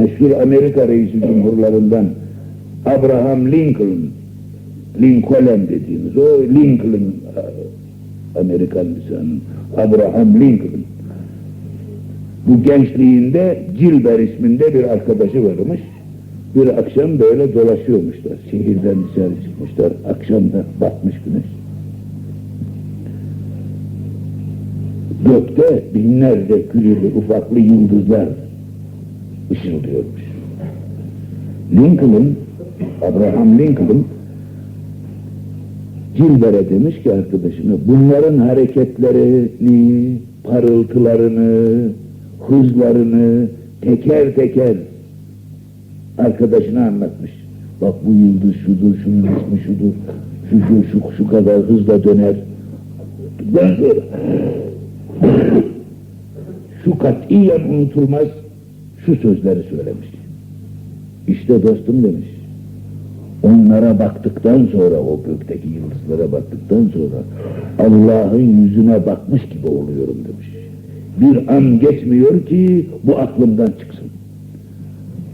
meşhur Amerika reisi cumhurlarından Abraham Lincoln, Lincoln dediğimiz o Lincoln e, Amerikan lisanı Abraham Lincoln bu gençliğinde Gilbert isminde bir arkadaşı varmış. Bir akşam böyle dolaşıyormuşlar. Şehirden dışarı çıkmışlar. Akşamda batmış güneş. Gökte binlerce küçük ufaklı yıldızlar ışıldıyormuş. Lincoln, Abraham Lincoln Gilbert'e demiş ki arkadaşına bunların hareketlerini, parıltılarını, hızlarını teker teker arkadaşına anlatmış. Bak bu yıldız şudur, şunun ismi şudur, şu şu şu, şu kadar hızla döner. Ben şu katiyen unutulmaz şu sözleri söylemiş. İşte dostum demiş. Onlara baktıktan sonra, o gökteki yıldızlara baktıktan sonra Allah'ın yüzüne bakmış gibi oluyorum demiş. Bir an geçmiyor ki bu aklımdan çıksın.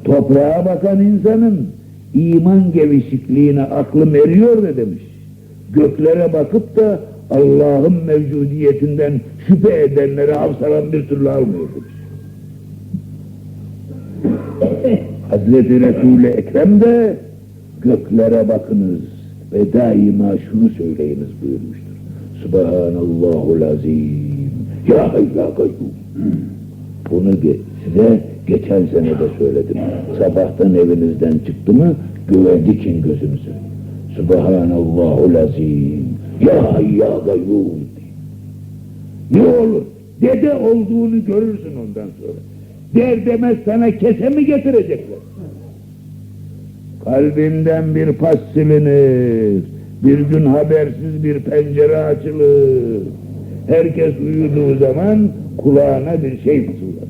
Toprağa bakan insanın iman gevişikliğine aklım eriyor ne demiş. Göklere bakıp da Allah'ın mevcudiyetinden şüphe edenlere havsalan bir türlü almıyor demiş. Hazreti Resul-i Ekrem de göklere bakınız ve daima şunu söyleyiniz buyurmuştur. Subhanallahul azim. Ya hayy ya kayyum. Bunu size geçen sene de söyledim. Sabahtan evinizden çıktı mı göğe dikin gözünüzü. Subhanallahul azim. Ya hayy ya kayyum. Ne olur? Dede olduğunu görürsün ondan sonra. Der demez sana kese mi getirecekler? Kalbinden bir pas silinir. Bir gün habersiz bir pencere açılır. Herkes uyuduğu zaman kulağına bir şey fısıldar.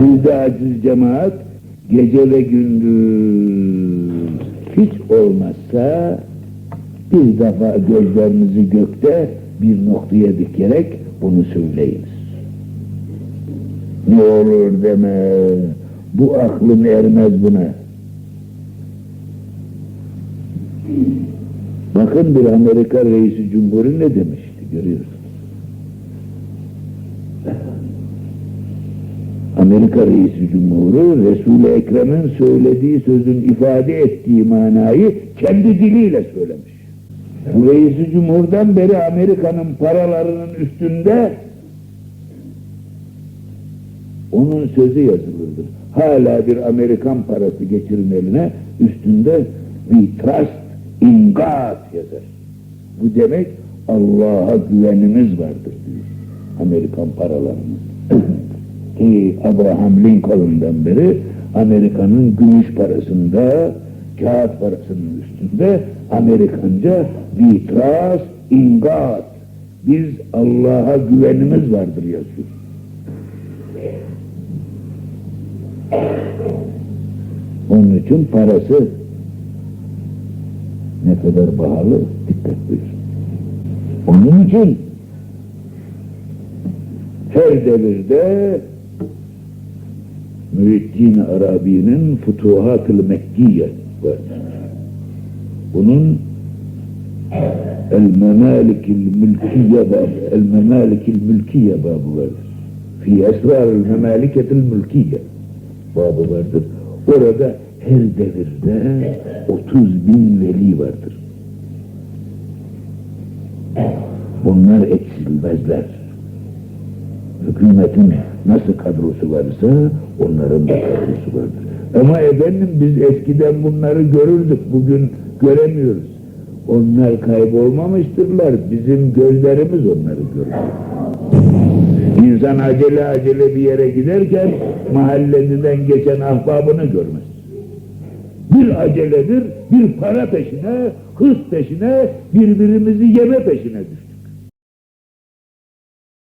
Siz de aciz cemaat gece ve gündüz hiç olmazsa bir defa gözlerinizi gökte bir noktaya dikerek bunu söyleyiniz. Ne olur deme, bu aklım ermez buna. Bakın bir Amerika reisi cumhuru ne demişti görüyorsunuz. Amerika reisi cumhuru Resul-i Ekrem'in söylediği sözün ifade ettiği manayı kendi diliyle söylemiş. Bu reisi cumhurdan beri Amerika'nın paralarının üstünde onun sözü yazılıdır. Hala bir Amerikan parası geçirin eline üstünde we trust in God yazar. Bu demek Allah'a güvenimiz vardır diyor Amerikan paralarının. Ki Abraham Lincoln'dan beri Amerika'nın gümüş parasında, kağıt parasının üstünde Amerikanca we trust in God. Biz Allah'a güvenimiz vardır yazıyor. Onun için parası ne kadar pahalı dikkat buyur. Onun için her devirde Mühittin Arabi'nin Futuhat-ı Mekkiye var. Bunun El Memalikil Mülkiye babı, El Memalikil Mülkiye babı vardır. Fi Esrar-ı Memaliketil Mülkiye babı vardır. Orada her devirde 30 bin veli vardır. Bunlar eksilmezler. Hükümetin nasıl kadrosu varsa onların da kadrosu vardır. Ama efendim biz eskiden bunları görürdük, bugün göremiyoruz. Onlar kaybolmamıştırlar, bizim gözlerimiz onları görür. İnsan acele acele bir yere giderken mahallesinden geçen ahbabını görmez. Bir aceledir, bir para peşine, hız peşine, birbirimizi yeme peşine düşer.